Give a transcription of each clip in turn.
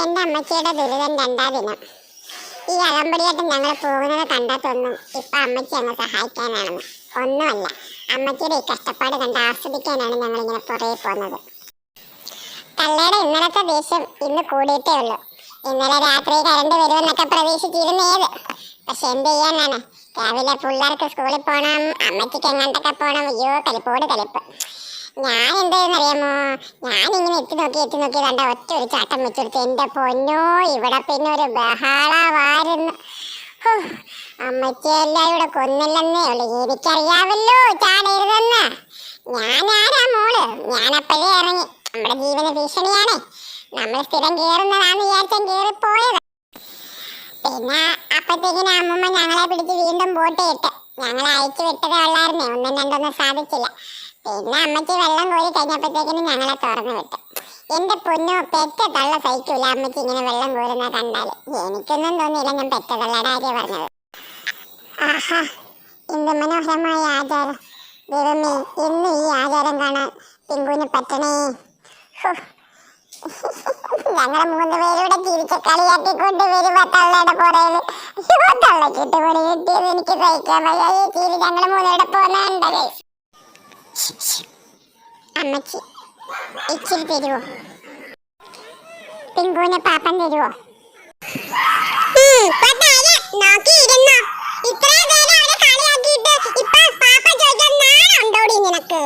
എന്റെ അമ്മച്ചിയുടെ ദുരിതം രണ്ടാം ദിനം ഈ അകമ്പടിയായിട്ട് ഞങ്ങൾ പോകുന്നത് കണ്ടതൊന്നും ഇപ്പം അമ്മച്ചി എന്നെ സഹായിക്കാനാണെന്ന് ഒന്നുമല്ല അമ്മച്ചിയുടെ ഈ കഷ്ടപ്പാട് കണ്ട് ആസ്വദിക്കാനാണ് ഞങ്ങളിങ്ങനെ പുറകെ പോകുന്നത്. കല്ലയുടെ ഇന്നലത്തെ ദേഷ്യം ഇന്ന് കൂടിയിട്ടേ ഉള്ളൂ. ഇന്നലെ രാത്രി കരണ്ട് വരുമെന്നൊക്കെ പ്രതീക്ഷിച്ചിരുന്നേത് പക്ഷെ എന്ത് ചെയ്യാനാണ്? രാവിലെ പിള്ളേർക്ക് സ്കൂളിൽ പോകണം അമ്മച്ചിക്ക് എങ്ങോട്ടൊക്കെ പോകണം അയ്യോ കലിപ്പോട് കലിപ്പ് ഞാൻ എന്തായെന്നറിയാമോ ഞാൻ ഇങ്ങനെ എത്തി നോക്കി എത്തി നോക്കി കണ്ട ഒറ്റ ഒരു ചാട്ടം വെച്ചെടുത്ത് എന്റെ പൊന്നോ ഇവിടെ പിന്നെ ഒരു ബഹളമായിരുന്നു അമ്മച്ചെല്ലാം ഇവിടെ കൊന്നില്ലെന്നേ ഉള്ളു. എനിക്കറിയാവല്ലോ ചാടരുതെന്ന്. ഞാനാരാ മോൾ? ഞാനപ്പോഴേ ഇറങ്ങി. നമ്മുടെ ജീവന ഭീഷണിയാണ്. നമ്മൾ സ്ഥിരം കേറുന്നതാന്ന് വിചാരിച്ചാൽ കേറിപ്പോയത്. പിന്നെ അപ്പത്തേക്കിന് അമ്മമ്മ ഞങ്ങളെ പിടിച്ച് വീണ്ടും ബോട്ട് ഇട്ട് ഞങ്ങളെ അയച്ചു വിട്ടതേ ഉള്ളായിരുന്നേ. ഒന്നും രണ്ടൊന്നും സാധിച്ചില്ല. പിന്നെ അമ്മയ്ക്ക് വെള്ളം കോരി കഴിഞ്ഞപ്പോഴത്തേക്കിനും ഞങ്ങളെ തുറന്നു വിട്ടു. എന്റെ പൊന്നു പെറ്റ തള്ള സഹിക്കൂല അമ്മച്ചി ഇങ്ങനെ വെള്ളം കോരുന്ന കണ്ടാൽ എനിക്കൊന്നും തോന്നിയില്ല ഞാൻ പെറ്റ തള്ളയുടെ ആര്യ പറഞ്ഞത്. ആഹാ എന്ത് മനോഹരമായ ആചാരം. ദൈവമേ ഇന്ന് ഈ ആചാരം കാണാൻ പിങ്കുവിന് പറ്റണേ. ഹോ. ഞങ്ങൾ മൂന്ന് അയ്യോ, എനിക്ക് സഹിക്കാൻ വയ്യ. ഈ അമ്മച്ചി പാപ്പൻ തരുവോ നോക്കിയിരുന്നോ ഇത്ര നേരം അവരെ കളിയാക്കിയിട്ട് ഇപ്പൊ പാപ്പ ചോദിക്കാൻ നാണുണ്ടോടി നിനക്ക്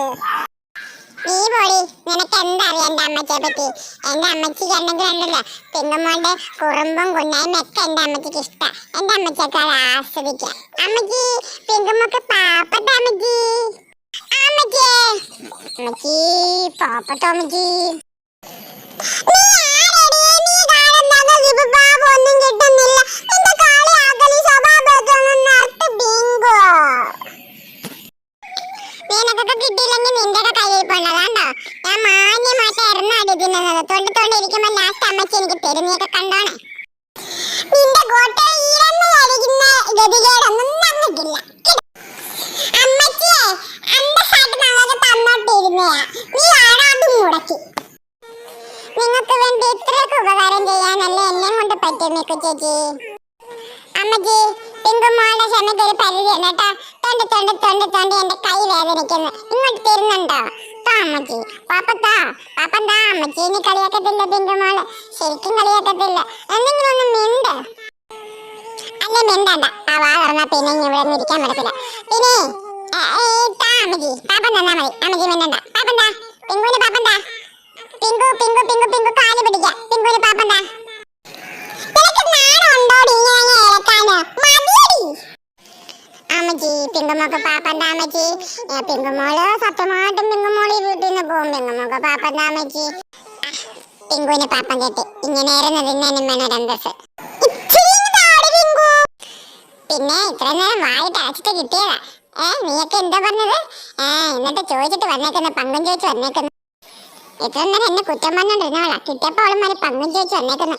നീ പോടി നിനക്ക് എന്താ അറിയാം എന്റെ അമ്മച്ചിയെ പറ്റി. എന്റെ അമ്മച്ചിക്ക് എന്തെങ്കിലും ഉണ്ടല്ലോ? പെണ്ണുമോളുടെ കുറുമ്പും കുന്നായ്മ ഒക്കെ എന്റെ അമ്മച്ചിക്ക് ഇഷ്ടം. എന്റെ അമ്മച്ചിയൊക്കെ അത് ആസ്വദിക്കാം. അമ്മച്ചി പെണ്ണുമൊക്കെ പാപ്പട്ട അമ്മച്ചി. അമ്മച്ചി. പാപ്പട്ട അമ്മച്ചി. ഇറന്നാടി തിന്നുന്നത്? തൊണ്ടി തൊണ്ടി ഇരിക്കുമ്പോ ലാസ്റ്റ് അമ്മച്ചി എനിക്ക് തരുന്നൊക്കെ കണ്ടോണേ. നിന്റെ കോട്ട ഈരന്ന് കളിക്കുന്ന ഗതികേടൊന്നും ഞങ്ങൾക്കില്ല അമ്മച്ചിയെ അന്തസ്സായിട്ട് ഞങ്ങൾക്ക് തന്നോട്ടിരുന്നയാ നീ ആടാണ്ട് മുടക്കി. നിങ്ങൾക്ക് വേണ്ടി ഇത്രയൊക്കെ ഉപകാരം ചെയ്യാനല്ലേ എന്നെ കൊണ്ട് പറ്റും മിക്കു ചേച്ചി? അമ്മച്ചി പിങ്കുമോളുടെ ക്ഷമയ്ക്ക് പരിധി കേട്ടോ. തൊണ്ട് തൊണ്ട് തൊണ്ട് തൊണ്ട് എന്റെ കൈ വേദനിക്കുന്നു. ഇങ്ങോട്ട് തരുന്നുണ്ടോ. അമ്മച്ചി. പാപ്പത്താ താ പാപ്പ താ അമ്മച്ചി ഇനി കളിയാക്കത്തില്ല പിങ്കുമോൾ ശരിക്കും കളിയാക്കത്തില്ല. എന്തെങ്കിലും ഒന്ന് മിണ്ട്. അല്ല മിണ്ടണ്ട. ആ വാ തുറന്നാ പിന്നെ ഇവിടെ ഒന്നും ഇരിക്കാൻ പറ്റത്തില്ല. പിന്നെ താ പിങ്കു പിങ്കു പിങ്കു പിങ്കു പിങ്കുമോക്ക് അമ്മച്ചി. പിങ്കുമോൾ സത്യമായിട്ടും പിങ്കുമോളി വീട്ടിൽ നിന്ന് പോകും. പിങ്കുമോക്ക് പാപ്പന്താ അമ്മച്ചി. പിങ്കുവിന് പാപ്പൻ കെട്ടി. ഇങ്ങനെ ഇരുന്നതിനും വേണം രണ്ടസ് പിന്നെ ഇത്ര നേരം വായിട്ട് അടച്ചിട്ട് കിട്ടിയതാ. ഏ നീയൊക്കെ എന്താ പറഞ്ഞത്? ഏ എന്നിട്ട് ചോദിച്ചിട്ട് വന്നേക്കുന്ന പങ്കും ചോദിച്ചു വന്നേക്കുന്നു. ഇത്ര നേരം എന്നെ കുറ്റം പറഞ്ഞോണ്ടിരുന്നവളാ കിട്ടിയപ്പോ മാറി പങ്കും ചോദിച്ചു വന്നേക്കുന്നു.